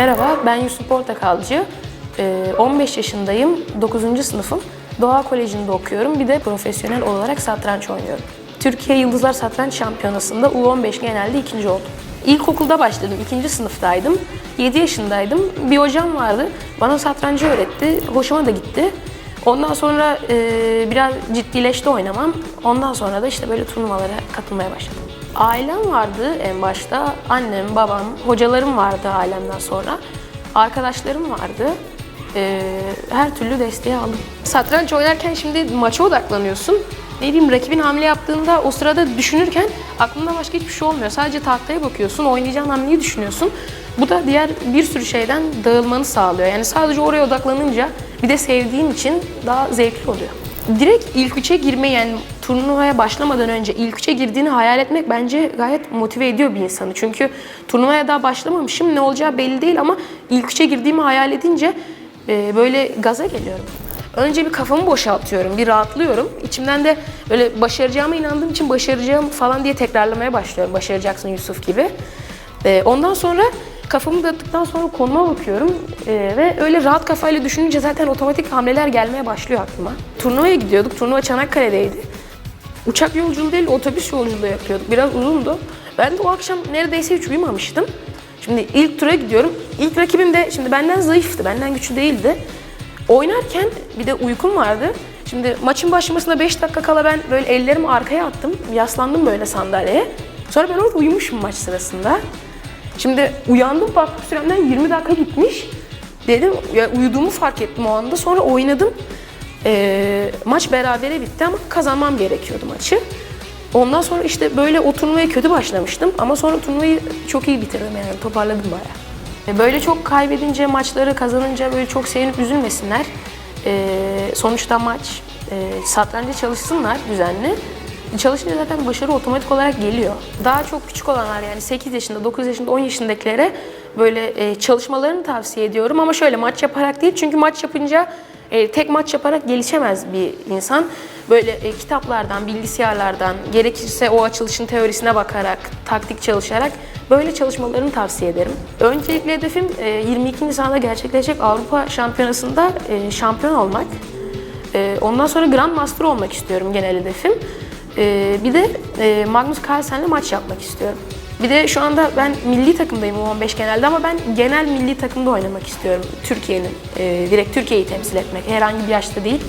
Merhaba, ben Yusuf Portakalcı. Ee, 15 yaşındayım, 9. sınıfım. Doğa Koleji'nde okuyorum. Bir de profesyonel olarak satranç oynuyorum. Türkiye Yıldızlar Satranç Şampiyonası'nda U15 genelde ikinci oldum. İlkokulda başladım, ikinci sınıftaydım. 7 yaşındaydım. Bir hocam vardı, bana satrancı öğretti. Hoşuma da gitti. Ondan sonra e, biraz ciddileşti oynamam. Ondan sonra da işte böyle turnuvalara katılmaya başladım. Ailem vardı en başta. Annem, babam, hocalarım vardı ailemden sonra. Arkadaşlarım vardı. E, her türlü desteği aldım. Satranç oynarken şimdi maça odaklanıyorsun. Ne bileyim rakibin hamle yaptığında o sırada düşünürken aklında başka hiçbir şey olmuyor. Sadece tahtaya bakıyorsun, oynayacağın hamleyi düşünüyorsun. Bu da diğer bir sürü şeyden dağılmanı sağlıyor. Yani sadece oraya odaklanınca bir de sevdiğin için daha zevkli oluyor. Direkt ilk üçe girme yani turnuvaya başlamadan önce ilk üçe girdiğini hayal etmek bence gayet motive ediyor bir insanı. Çünkü turnuvaya daha başlamamışım ne olacağı belli değil ama ilk üçe girdiğimi hayal edince e, böyle gaza geliyorum. Önce bir kafamı boşaltıyorum, bir rahatlıyorum. İçimden de böyle başaracağıma inandığım için başaracağım falan diye tekrarlamaya başlıyorum. Başaracaksın Yusuf gibi. Ee, ondan sonra kafamı dağıttıktan sonra konuma bakıyorum Ee, ve öyle rahat kafayla düşününce zaten otomatik hamleler gelmeye başlıyor aklıma. Turnuvaya gidiyorduk, turnuva Çanakkale'deydi. Uçak yolculuğu değil, otobüs yolculuğu yapıyorduk. Biraz uzundu. Ben de o akşam neredeyse hiç uyumamıştım. Şimdi ilk tura gidiyorum. İlk rakibim de şimdi benden zayıftı, benden güçlü değildi. Oynarken bir de uykum vardı. Şimdi maçın başlamasına 5 dakika kala ben böyle ellerimi arkaya attım. Yaslandım böyle sandalyeye. Sonra ben orada uyumuşum maç sırasında. Şimdi uyandım baktım süremden 20 dakika gitmiş. Dedim ya uyuduğumu fark ettim o anda. Sonra oynadım. Ee, maç berabere bitti ama kazanmam gerekiyordu maçı. Ondan sonra işte böyle o turnuvaya kötü başlamıştım ama sonra turnuvayı çok iyi bitirdim yani toparladım bayağı. E, Böyle çok kaybedince maçları kazanınca böyle çok sevinip üzülmesinler. E, sonuçta maç, e, satranca çalışsınlar düzenli. Çalışınca zaten başarı otomatik olarak geliyor. Daha çok küçük olanlar yani 8 yaşında, 9 yaşında, 10 yaşındakilere böyle e, çalışmalarını tavsiye ediyorum. Ama şöyle maç yaparak değil çünkü maç yapınca e, tek maç yaparak gelişemez bir insan. Böyle e, kitaplardan, bilgisayarlardan, gerekirse o açılışın teorisine bakarak, taktik çalışarak böyle çalışmalarını tavsiye ederim. Öncelikle hedefim e, 22 Nisan'da gerçekleşecek Avrupa Şampiyonası'nda e, şampiyon olmak. E, ondan sonra Grand Master olmak istiyorum genel hedefim. E, bir de e, Magnus Carlsen'le maç yapmak istiyorum. Bir de şu anda ben milli takımdayım U15 genelde ama ben genel milli takımda oynamak istiyorum. Türkiye'nin, e, direkt Türkiye'yi temsil etmek. Herhangi bir yaşta değil.